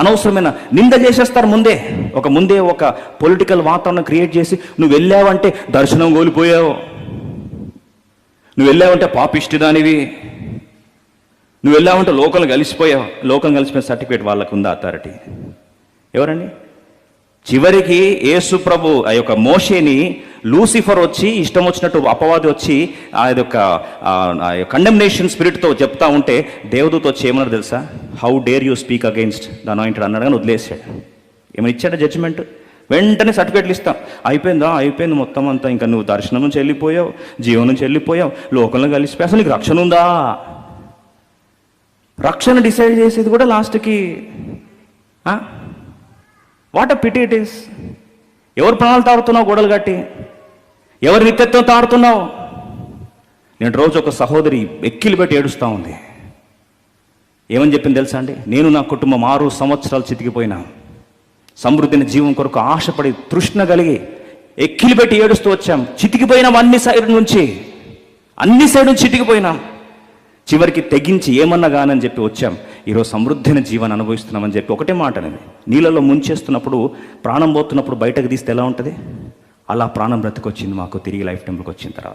అనవసరమైన నింద చేసేస్తారు ముందే. ఒక ముందే ఒక పొలిటికల్ వాతావరణం క్రియేట్ చేసి నువ్వు వెళ్ళావంటే దర్శనం కోల్పోయావు. నువ్వు వెళ్ళావంటే పాపిష్టి దానివి నువ్వు వెళ్ళావంటే లోకల్ కలిసిపోయావు. లోకం కలిసిపోయిన సర్టిఫికేట్ వాళ్ళకు ఉంది అథారిటీ ఎవరండి? చివరికి యేసు ప్రభు ఆ యొక్క మోషేని లూసిఫర్ వచ్చి ఇష్టం వచ్చినట్టు అపవాది వచ్చి ఆ యొక్క కండెమ్నేషన్ స్పిరిట్తో చెప్తా ఉంటే దేవదూత వచ్చి ఏమన్నారు తెలుసా? How dare you speak against the anointed అన్నాడు కానీ వదిలేసాడు ఏమైనా ఇచ్చాడా జడ్జిమెంట్ వెంటనే సర్టిఫికేట్లు ఇస్తాం. అయిపోయిందా? అయిపోయింది మొత్తం అంతా. ఇంకా నువ్వు దర్శనం నుంచి వెళ్ళిపోయావు జీవం నుంచి వెళ్ళిపోయావు లోకంలో కలిసిపోయి అసలు నీకు రక్షణ ఉందా? రక్షణ డిసైడ్ చేసేది కూడా లాస్ట్కి what a pity it is ఎవరు ప్రాణాలు తాడుతున్నావు గోడలు కట్టి? ఎవరి నిత్యత్వం తాడుతున్నావు నేను రోజు ఒక సహోదరి ఎక్కిలు పెట్టి ఏడుస్తూ ఉంది. ఏమని చెప్పింది తెలుసా అండి? నేను నా కుటుంబం ఆరు సంవత్సరాలు చితికిపోయినా. సమృద్ధిని జీవం కొరకు ఆశపడి తృష్ణ కలిగి ఎక్కిలు పెట్టి ఏడుస్తూ వచ్చాం. చితికిపోయినాం అన్ని సైడ్ నుంచి. అన్ని సైడ్ నుంచి చితికిపోయినాం. చివరికి తెగించి ఏమన్నా కానని చెప్పి వచ్చాం. ఈరోజు సమృద్ధిని జీవనం అనుభవిస్తున్నామని చెప్పి ఒకటే మాట అనేది. నీళ్ళలో ముంచేస్తున్నప్పుడు ప్రాణం పోతున్నప్పుడు బయటకు తీస్తే ఎలా ఉంటుంది? అలా ప్రాణం బ్రతికొచ్చింది మాకు తిరిగి లైఫ్ టైంలోకి వచ్చిన తర్వాత.